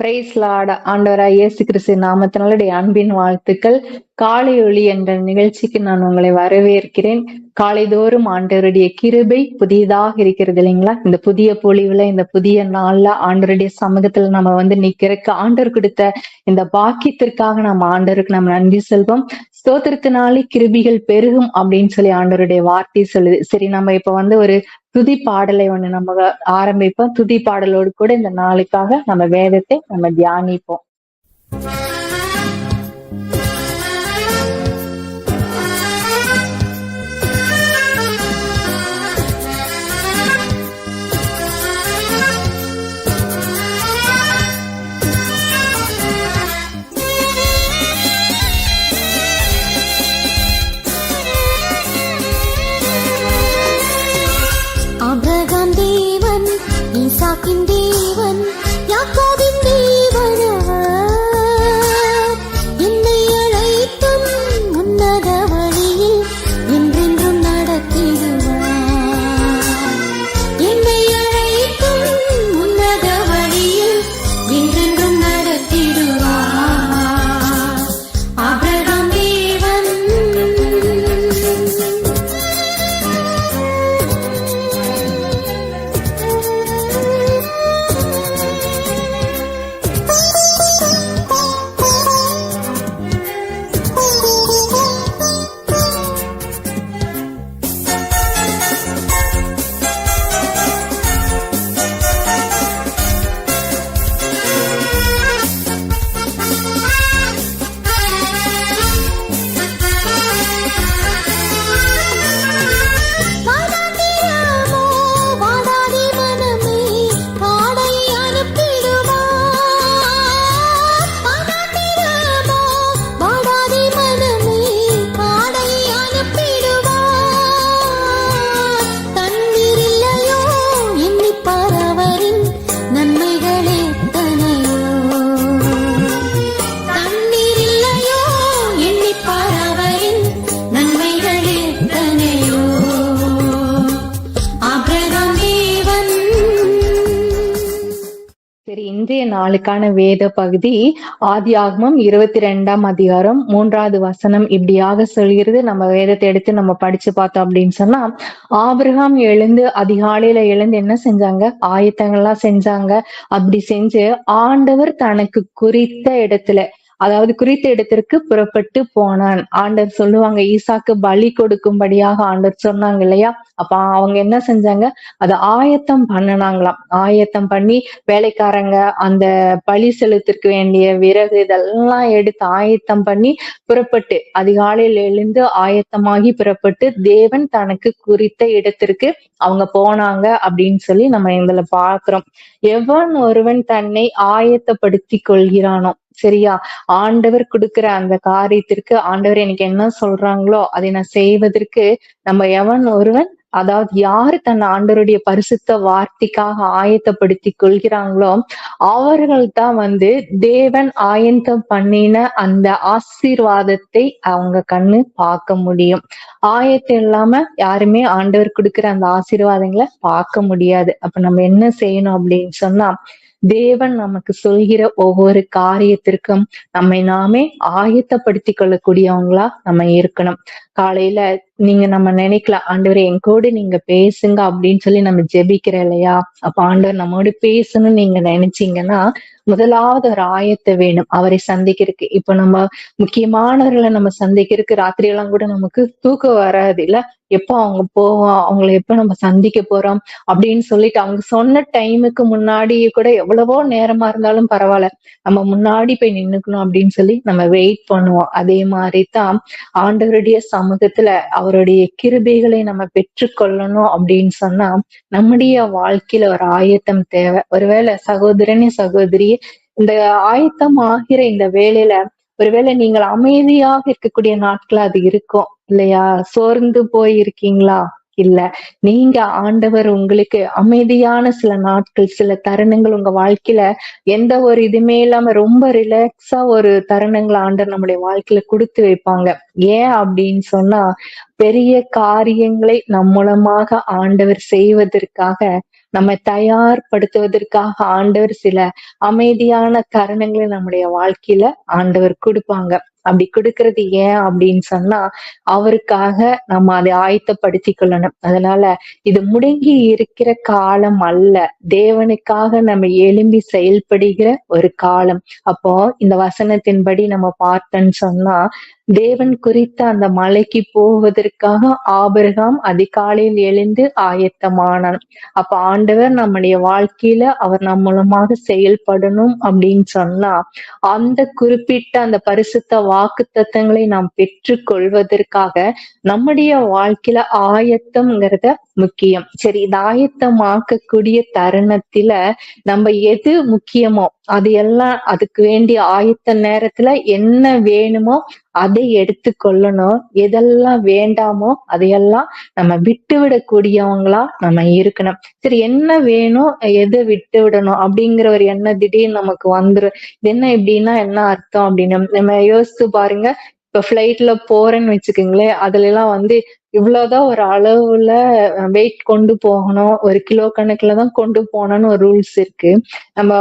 Price Lord ஆண்டவராய் இயேசு கிறிஸ்து நாமத்தினாலுடைய அன்பின் வாழ்த்துக்கள். காலை ஒளி என்ற நிகழ்ச்சிக்கு நான் உங்களை வரவேற்கிறேன். காலைதோறும் ஆண்டவருடைய கிருபை புதியதாக இருக்கிறது இல்லைங்களா? இந்த புதிய பொழிவுல இந்த புதிய நாள்ல ஆண்டவருடைய சமூகத்துல நம்ம வந்து நிக்கிறக்கு ஆண்டவர் கொடுத்த இந்த பாக்கியத்திற்காக நம்ம ஆண்டவருக்கு நம்ம நன்றி செல்வோம். ஸ்தோத்திரத்தினாலே கிருபிகள் பெருகும் அப்படின்னு சொல்லி ஆண்டவருடைய வார்த்தை சொல்லுது. சரி நம்ம இப்ப வந்து ஒரு துதி பாடலை ஒண்ணு நம்ம ஆரம்பிப்போம். துதி பாடலோடு கூட இந்த நாளுக்காக நம்ம வேதத்தை நம்ம தியானிப்போம். ஈசாக்கின் தேவன் இன்றைய நாளுக்கான வேத பகுதி ஆதியாகமம் இருபத்தி ரெண்டாம் அதிகாரம் மூன்றாவது வசனம் இப்படியாக சொல்கிறது. நம்ம வேதத்தை எடுத்து நம்ம படிச்சு பார்த்தோம் அப்படின்னு சொன்னா ஆபிரகாம் எழுந்து அதிகாலையில எழுந்து என்ன செஞ்சாங்க? ஆயத்தங்கள்லாம் செஞ்சாங்க. அப்படி செஞ்சு ஆண்டவர் தனக்கு குறித்த இடத்துல அதாவது குறித்த இடத்திற்கு புறப்பட்டு போனான். ஆண்டவர் சொல்லுவாங்க ஈசாக்கு பலி கொடுக்கும்படியாக ஆண்டவர் சொன்னாங்க இல்லையா? அப்ப அவங்க என்ன செஞ்சாங்க? அதை ஆயத்தம் பண்ணினாங்களாம். ஆயத்தம் பண்ணி வேலைக்காரங்க அந்த பலி செலுத்திற்கு வேண்டிய விறகு இதெல்லாம் எடுத்து ஆயத்தம் பண்ணி புறப்பட்டு அதிகாலையில் எழுந்து ஆயத்தமாகி புறப்பட்டு தேவன் தனக்கு குறித்த இடத்திற்கு அவங்க போனாங்க அப்படின்னு சொல்லி நம்ம இதுல பாக்குறோம் எவன் ஒருவன் தன்னை ஆயத்தப்படுத்தி கொள்கிறானோ சரியா? ஆண்டவர் கொடுக்கிற அந்த காரியத்திற்கு ஆண்டவர் எனக்கு என்ன சொல்றாங்களோ அதை நான் செய்வதற்கு நம்ம எவன் ஒருவன் அதாவது யாரு தன் ஆண்டவருடைய பரிசுத்த வார்த்தைக்காக ஆயத்தப்படுத்தி கொள்கிறாங்களோ அவர்கள் தான் வந்து தேவன் ஆயத்தம் பண்ணின அந்த ஆசீர்வாதத்தை அவங்க கண்ணு பார்க்க முடியும். ஆயத்தம் இல்லாம யாருமே ஆண்டவர் கொடுக்கிற அந்த ஆசீர்வாதங்களை பார்க்க முடியாது. அப்ப நம்ம என்ன செய்யணும் அப்படின்னு சொன்னா தேவன் நமக்கு சொல்கிற ஒவ்வொரு காரியத்திற்கும் நம்மை நாமே ஆயத்தப்படுத்திக் கொள்ளக்கூடியவங்களா நம்ம இருக்கணும். காலையில நீங்க நம்ம நினைக்கலாம் ஆண்டவர் என் கூட நீங்க பேசுங்க அப்படின்னு சொல்லி நம்ம ஜெபிக்கிறோம் இல்லையா? அப்ப ஆண்டவர் நம்மோடு பேசணும்னு நீங்க நினைச்சீங்கன்னா முதலாவது ஒரு ஆயத்தை வேணும். அவரை சந்திக்கிறதுக்கு. இப்ப நம்ம முக்கியமானவர்களை நம்ம சந்திக்கிறதுக்கு ராத்திரி எல்லாம் கூட நமக்கு தூக்கம் வராது இல்ல எப்போ அவங்க போவோம்? அவங்களை எப்ப நம்ம சந்திக்க போறோம்? அப்படின்னு சொல்லிட்டு அவங்க சொன்ன டைமுக்கு முன்னாடி கூட எவ்வளவோ நேரமா இருந்தாலும் பரவாயில்ல. நம்ம முன்னாடி போய் நின்னுக்கணும் அப்படின்னு சொல்லி நம்ம வெயிட் பண்ணுவோம். அதே மாதிரி தான் ஆண்டவருடைய சமூகத்துல அவருடைய கிருபைகளை நம்ம பெற்றுக்கொள்ளணும் அப்படின்னு சொன்னா நம்முடைய வாழ்க்கையில ஒரு ஆயத்தம் தேவை. ஒருவேளை சகோதரனே சகோதரி இந்த ஆயத்தம் ஆகிற இந்த வேலையில ஒருவேளை நீங்கள் அமைதியாக இருக்கக்கூடிய நாட்கள் அது இருக்கும் இல்லையா? சோர்ந்து போய் இருக்கீங்களா இல்ல. நீங்க ஆண்டவர் உங்களுக்கு அமைதியான சில நாட்கள் சில தருணங்கள் உங்க வாழ்க்கையில எந்த ஒரு இதுமே இல்லாம ரொம்ப ரிலாக்ஸா ஒரு தருணங்களை ஆண்டவர் நம்முடைய வாழ்க்கையில கொடுத்து வைப்பாங்க. ஏன் அப்படின்னு சொன்னா பெரிய காரியங்களை நம் மூலமாக ஆண்டவர் செய்வதற்காக நம்ம தயார்படுத்துவதற்காக ஆண்டவர் சில அமைதியான தருணங்களை நம்முடைய வாழ்க்கையில ஆண்டவர் கொடுப்பாங்க. அப்படி கொடுக்கறது ஏன் அப்படின்னு சொன்னா அவருக்காக நம்ம அதை ஆயத்தப்படுத்தி கொள்ளணும். அதனால இது முடங்கி இருக்கிற காலம் அல்ல. தேவனுக்காக நம்ம எழும்பி செயல்படுகிற ஒரு காலம். அப்போ இந்த வசனத்தின்படி நம்ம பார்த்தோன்னு சொன்னா தேவன் குறித்த அந்த மலைக்கு போவதற்காக ஆபிரகாம் அதிகாலையில் எழுந்து ஆயத்தமானான். அப்ப ஆண்டவர் நம்முடைய வாழ்க்கையில அவர் நம் மூலமாக செயல்படணும் அப்படின்னு சொன்னா அந்த குறிப்பிட்ட அந்த பரிசுத்த வாக்கு தத்தங்களை நாம் பெற்று கொள்வதற்காக நம்முடைய வாழ்க்கையில ஆயத்தம்ங்கிறத முக்கியம். சரி இந்த ஆயத்தமாக்கக்கூடிய தருணத்துல நம்ம எது முக்கியமோ அது எல்லாம் அதுக்கு வேண்டிய ஆயத்த நேரத்துல என்ன வேணுமோ அதை எடுத்து கொள்ளணும் எதெல்லாம் வேண்டாமோ அதையெல்லாம் நம்ம விட்டு விடக்கூடியவங்களா நம்ம இருக்கணும். சரி என்ன வேணும் எதை விட்டு விடணும் அப்படிங்கிற ஒரு எண்ணம் திடீர்னு நமக்கு வந்துரும். இது என்ன இப்படின்னா என்ன அர்த்தம் அப்படின்னு நம்ம யோசிச்சு பாருங்க. இப்ப ஃபிளைட்ல போறேன்னு வச்சுக்கோங்களேன். அதுல எல்லாம் வந்து இவ்வளவுதான் ஒரு அளவுல வெயிட் கொண்டு போகணும். ஒரு கிலோ கணக்குல தான் கொண்டு போகணும்னு ஒரு ரூல்ஸ் இருக்கு. நம்ம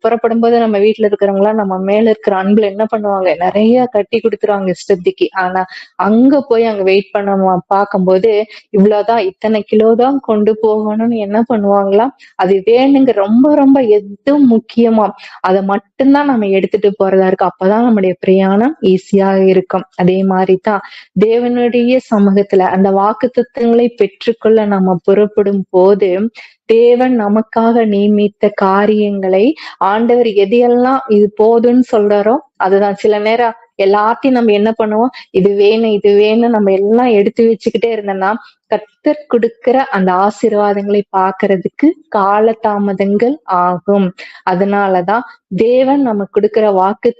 புறப்படும் போது நம்ம வீட்டுல இருக்கிறவங்க நம்ம மேல இருக்கிற அன்புல என்ன பண்ணுவாங்க? நிறைய கட்டி கொடுத்துருவாங்க இஷ்டத்துக்கு ஆனா அங்க போய் அங்க வெயிட் பண்ண பார்க்கும்போது இவ்வளவுதான் இத்தனை கிலோ தான் கொண்டு போகணும்னு என்ன பண்ணுவாங்களா? அது வேணுங்க. ரொம்ப ரொம்ப எது முக்கியமா? அதை மட்டும்தான் நம்ம எடுத்துட்டு போறதா இருக்கு? அப்பதான் நம்முடைய பிரயாணம் ஈஸியா இருக்கும். அதே மாதிரிதான் தேவனுடைய சமூகத்துல அந்த வாக்கு தத்துவங்களை பெற்றுக்கொள்ள நம்ம புறப்படும் போது தேவன் நமக்காக நியமித்த காரியங்களை ஆண்டவர் எதையெல்லாம் இது போதும்னு சொல்றாரோ அதுதான். சில நேரம் எல்லாத்தையும் நம்ம என்ன பண்ணுவோம்? இது வேணும் இது வேணும் நம்ம எல்லாம் எடுத்து வச்சுக்கிட்டே இருந்தோம்னா கத்தர் கொடுக்கிற அந்த ஆசீர்வாதங்களை பாக்குறதுக்கு காலதாமதங்கள் ஆகும். அதனாலதான் தேவன் நம்ம கொடுக்கிற வாக்கு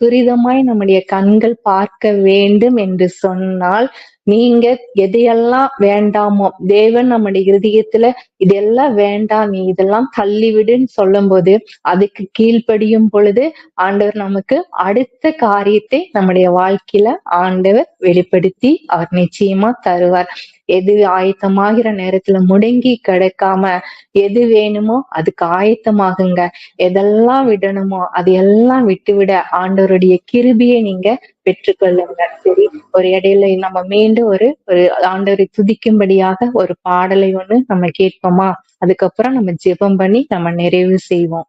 துரிதமாய் நம்முடைய கண்கள் பார்க்க வேண்டும் என்று சொன்னால் நீங்க எதையெல்லாம் வேண்டாமோ தேவன் நம்முடைய இருதயத்துல இதெல்லாம் வேண்டாம் நீ இதெல்லாம் தள்ளிவிடுன்னு சொல்லும் போது அதுக்கு கீழ்ப்படியும் பொழுது ஆண்டவர் நமக்கு அடுத்த காரியத்தை நம்முடைய வாழ்க்கையில ஆண்டவர் வெளிப்படுத்தி அவர் நிச்சயமா தருவார். எது ஆயத்தமாகிற நேரத்துல முடங்கி கிடக்காம எது வேணுமோ அதுக்கு ஆயத்தமாகுங்க. எதெல்லாம் விடணுமோ அதையெல்லாம் விட்டுவிட ஆண்டவருடைய கிருபியை நீங்க பெற்றுக்கொள்ளுங்க. சரி ஒரு இடையில நம்ம மீண்டும் ஒரு ஒரு ஆண்டவரை துதிக்கும்படியாக ஒரு பாடலை ஒண்ணு நம்ம கேட்போமா? அதுக்கப்புறம் நம்ம ஜெபம் பண்ணி நம்ம நிறைவு செய்வோம்.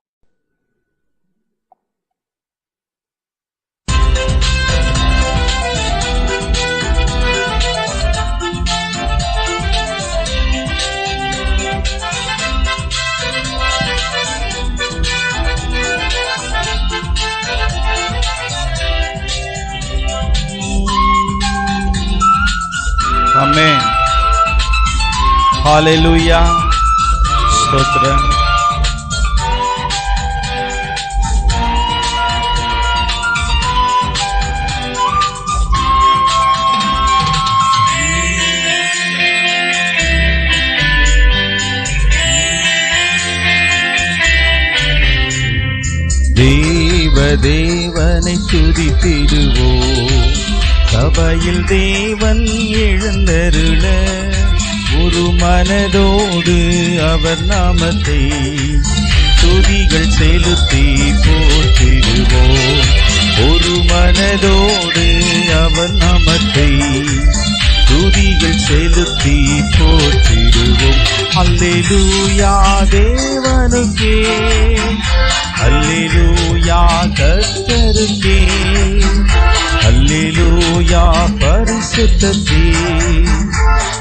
Hallelujah. ஸ்தோத்திரம் தேவ தேவனை துதித்திடுவோம் சபையில் தேவன் எழுந்தருள ஒரு மனதோடு அவர் நாமத்தை துதிகள் செலுத்தி போற்றிடுவோம். ஒரு மனதோடு அவர் நாமத்தை துதிகள் செலுத்தி போற்றிடுவோம். அல்லேலூயா தேவனுக்கே. அல்லேலூயா கத்தருக்கே அல்லேலூயா பரிசுத்தத்தே.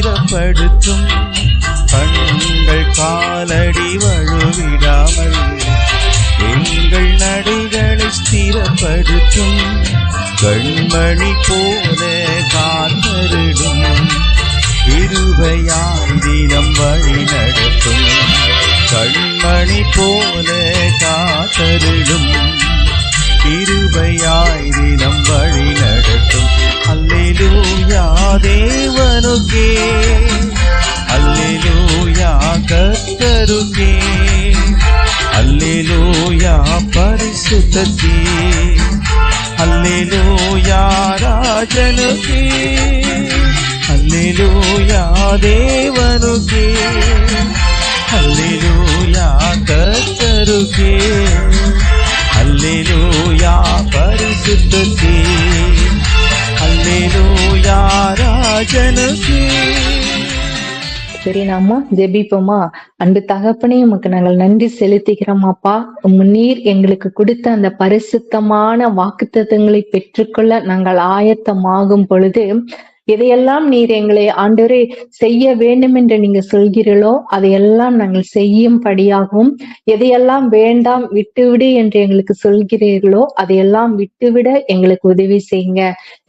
ஈரப்படுத்தும் கண்கள் காலடி வழுவிடாமல் எங்கள் நடைகளை ஸ்திரப்படுத்தும். கண்மணி போல காத்தருடும் இருபையாம் தினம் வழி நடத்தும். கண்மணி போல காத்தருடும் இருபையாய் தினம் வழி நடத்தும். அல்லேலூயா தேவனுக்கே அல்லேலூயா கர்த்தருக்கே அல்லேலூயா பரிசுத்தத்தே அல்லேலூயா ராஜனுக்கே அல்லேலூயா தேவனுக்கே அல்லேலூயா கர்த்தருக்கே அல்லேலூயா பரிசுத்தத்தே அல்லேலூயா ராஜனுக்கே சரி நாம ஜெபிப்போமா? அன்பு தகப்பனே உமக்கு நாங்கள் நன்றி செலுத்துகிறோம் அப்பா. நீர் எங்களுக்கு கொடுத்த அந்த பரிசுத்தமான வாக்குத்தத்தங்களை பெற்றுக்கொள்ள நாங்கள் ஆயத்தமாகும் பொழுது எதையெல்லாம் நீர் எங்களை ஆண்டவரே செய்ய வேண்டும் என்று நீங்க சொல்கிறீர்களோ அதையெல்லாம் நாங்கள் செய்யும்படியாகவும் எதையெல்லாம் வேண்டாம் விட்டுவிடு என்று எங்களுக்கு சொல்கிறீர்களோ அதையெல்லாம் விட்டுவிட எங்களுக்கு உதவி செய்யுங்க.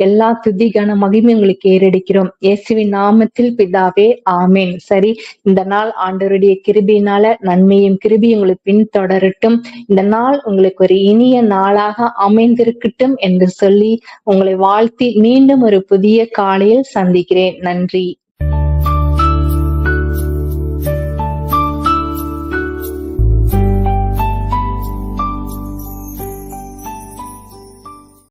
எல்லா துதிகன மகிமையும் உங்களுக்கு ஏறெடுக்கிறோம். இயேசுவின் நாமத்தில் பிதாவே ஆமேன். சரி இந்த நாள் ஆண்டவருடைய கிருபியினால நன்மையும் கிருபி உங்களுக்கு பின்தொடரட்டும். இந்த நாள் உங்களுக்கு ஒரு இனிய நாளாக அமைந்திருக்கட்டும் என்று சொல்லி உங்களை வாழ்த்தி மீண்டும் ஒரு புதிய காலையில் சந்திக்கிறேன். நன்றி.